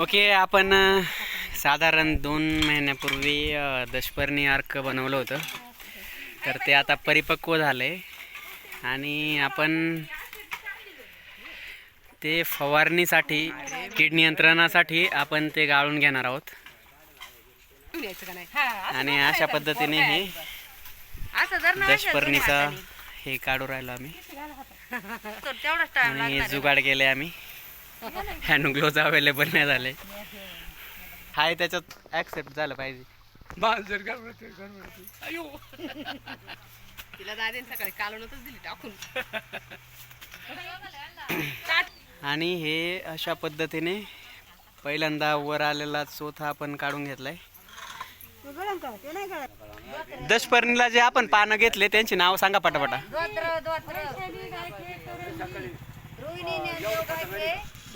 Okay आपण साधारण दोन महिन्यापूर्वी दशपर्णी अर्क बनवलं होतं. तर ते आता परिपक्व झाले आणि आपण ते फवारणीसाठी कीड नियंत्रणासाठी आपण ते गाळून घेणार आहोत. आणि अशा. पद्धतीने हे दशपर्णीचा हे काढू राहिलो आम्ही. आणि जुगाड केले आम्ही. हँड ग्लोव्ज अवेलेबल नाही झाले. हाय त्याच्यात ऍक्सेप्ट झालं पाहिजे. तिला दादीन सकाळी कालवणच दिली टाकून. आणि हे अशा पद्धतीने पहिल्यांदा वर आलेला चोथा आपण काढून घेतलाय. दशपर्णीला जे आपण पानं घेतले त्यांची नाव सांगा पटापटा.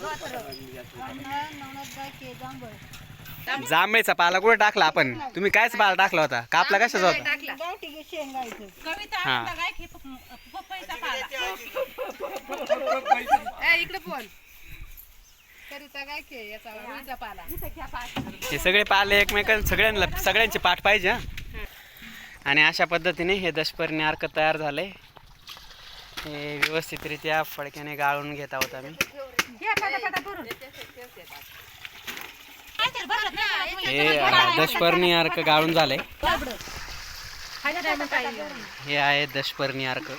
दोत्र जांभळीचा पाला कुठे टाकला आपण? तुम्ही कायच पाला टाकला होता? कापला कशाचा होता? हा. हे सगळे पाले एकमेकां सगळ्यांना सगळ्यांचे पाठ पाहिजे आणि अशा पद्धतीने हे दशपर्णी अर्क तयार झाले. हे व्यवस्थितरित्या फडक्याने गाळून घेत आहोत आम्ही. हे दशपर्णी अर्क गाळून झाले. हे आहे दशपर्णी अर्क.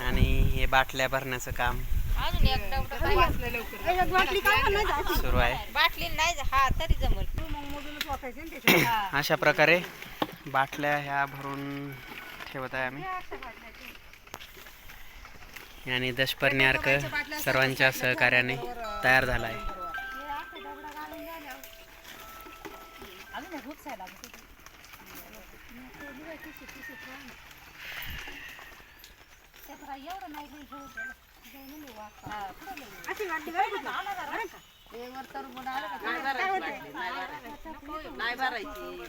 आणि हे बाटल्या भरण्याचं काम सुरू आहे. बाटली नाही हा तरी जमल अशा प्रकारे बाटल्या ह्या भरून ठेवत आहे आम्ही. आणि दशपर्णी अर्क सर्वांच्या सहकार्याने तयार झाला आहे नाही भरायची.